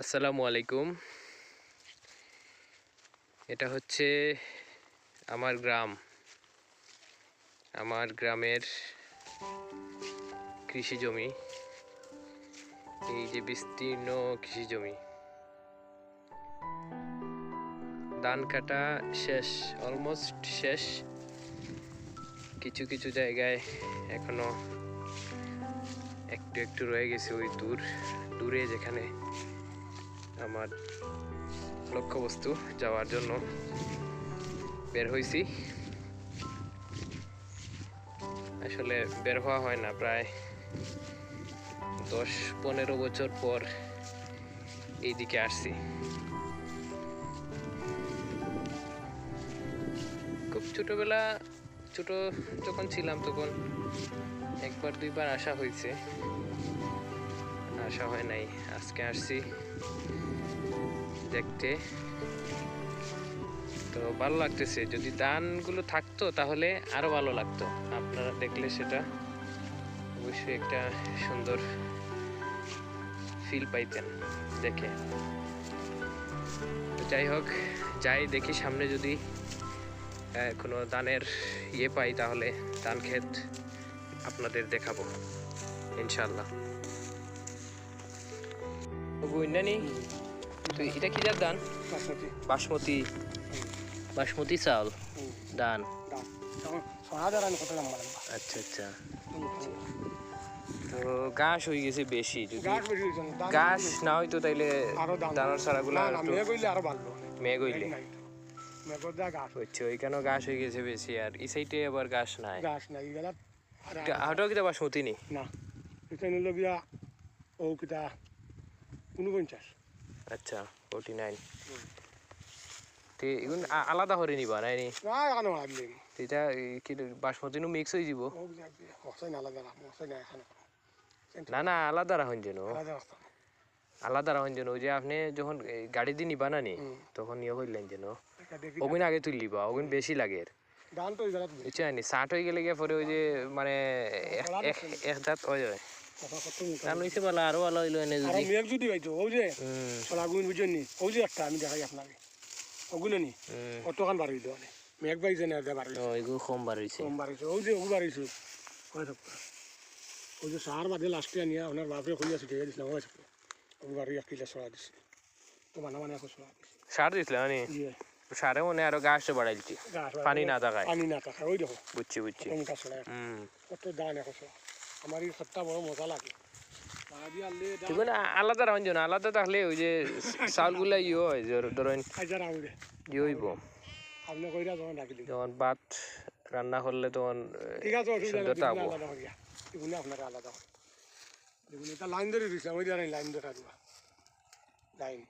আসসালামু আলাইকুম। এটা হচ্ছে আমার গ্রাম। আমার গ্রামের কৃষি জমি। এই যে বিস্তীর্ণ কৃষি জমি। ধান কাটা শেষ, অলমোস্ট শেষ। কিছু কিছু জায়গায় এখনও একটু একটু রয়ে গেছে ওই দূর, দূরে যেখানে আমার লক্ষ্যবস্তু যাওয়ার জন্য বের হয়েছি আসলে বের হওয়া হয় না, প্রায় দশ পনেরো বছর পর এইদিকে আসছি। খুব ছোটবেলা, ছোট যখন ছিলাম তখন একবার দুইবার আসা হয়েছে। আসা হয় নাই, আজকে আসছি। দেখতে। তো ভালো লাগতেছে। যদি দানগুলো থাকতো তাহলে আরও ভালো লাগতো। আপনারা দেখলে সেটা অবশ্যই একটা সুন্দর ফিল পাইতেন দেখে। তো যাই হোক, যাই দেখি সামনে যদি কোনো দানের ইয়ে পাই তাহলে দান ক্ষেত আপনাদের দেখাবো ইনশাল্লাহ বুঝলেনি তুই এটা কি ধান? বাসমতি। বাসমতি। বাসমতি চাউল ধান? দাম তখন ছ হাজার আমি কত দাম বাড়াম আচ্ছা আচ্ছা। তো ঘাস হয়ে গেছে বেশি যদি গাছ না, ঘাস না হয়তো তাইলে দানার ছাড়াগুলো আরও ভালো মেঘ হইলে নাই। তো। হচ্ছে ওইখানেও ঘাস হয়ে গেছে বেশি আর এই সাইডে আবার ঘাস নাই। নাই হাটাও কিটা বাসমতি নি? না এটা নিল গিয়া ও কিতা ঊনপঞ্চাশ। আচ্ছা ফোর্টি নাইন আলাদা করে নিবা নাই নি না এটা কি বাসমতি নো মিক্স হয়ে যাব না না না না না আলাদা রাখুন যেন। আলাদা রাখুন যেন ওই যে আপনি যখন গাড়ি দিয়ে নিবা না নি তখন ইয়ে হইলেন যেন। ওগুন আগে তুললিবা ওগুন বেশি লাগে ধান তো এগুলা বুঝছেন ষাট হয়ে গেলে গিয়ে পরে ওই যে মানে এক- এক- এক দাঁত হয়ে যায় হয়েছে বলা আরও ভালো হইল এনে যদি। মেঘ যদি হইতো ও যে সলাগুন বুঝেন নি ও যে একটা আমি দেখাই আপনাকে। ওগুলো নি হুম বার হইতো মেঘ পাইছে না বার হইছে? ও কম বার হয়েছে কম বার হইছে। ও যে ও বার হইছে। থাকতো ওই যে সার বাদে লাস্টে আনিয়া ওনার বাপরে খুঁজে আছে ঠিক আছে হয়ে থাকতো ও বার এক কিলো সরা দিছে। তো মানে এখন সরা দিছে। সার দিছিল মানে? ইয়ে। সারে মনে আরও গাছটা বাড়াইছি গাছ পানি না থাকায়। পানি না ওই দেখো। বুঝছি বুঝছি। কত দান এখন আমার এই সত্তা বড় মজা লাগে। আলাদা রাখুন আলাদা থাকলে ওই যে চাউলগুলা ইয়ে হয় ধরেন ইয়ে হইব। যখন ভাত রান্না করলে তখন ঠিক আছে অসুবিধা সুন্দর নেই থাকব আলাদা করিয়া এগুলো আপনারা আলাদা লাইন ধরে দিচ্ছে ওই লাইন দেখা দিবা লাইন।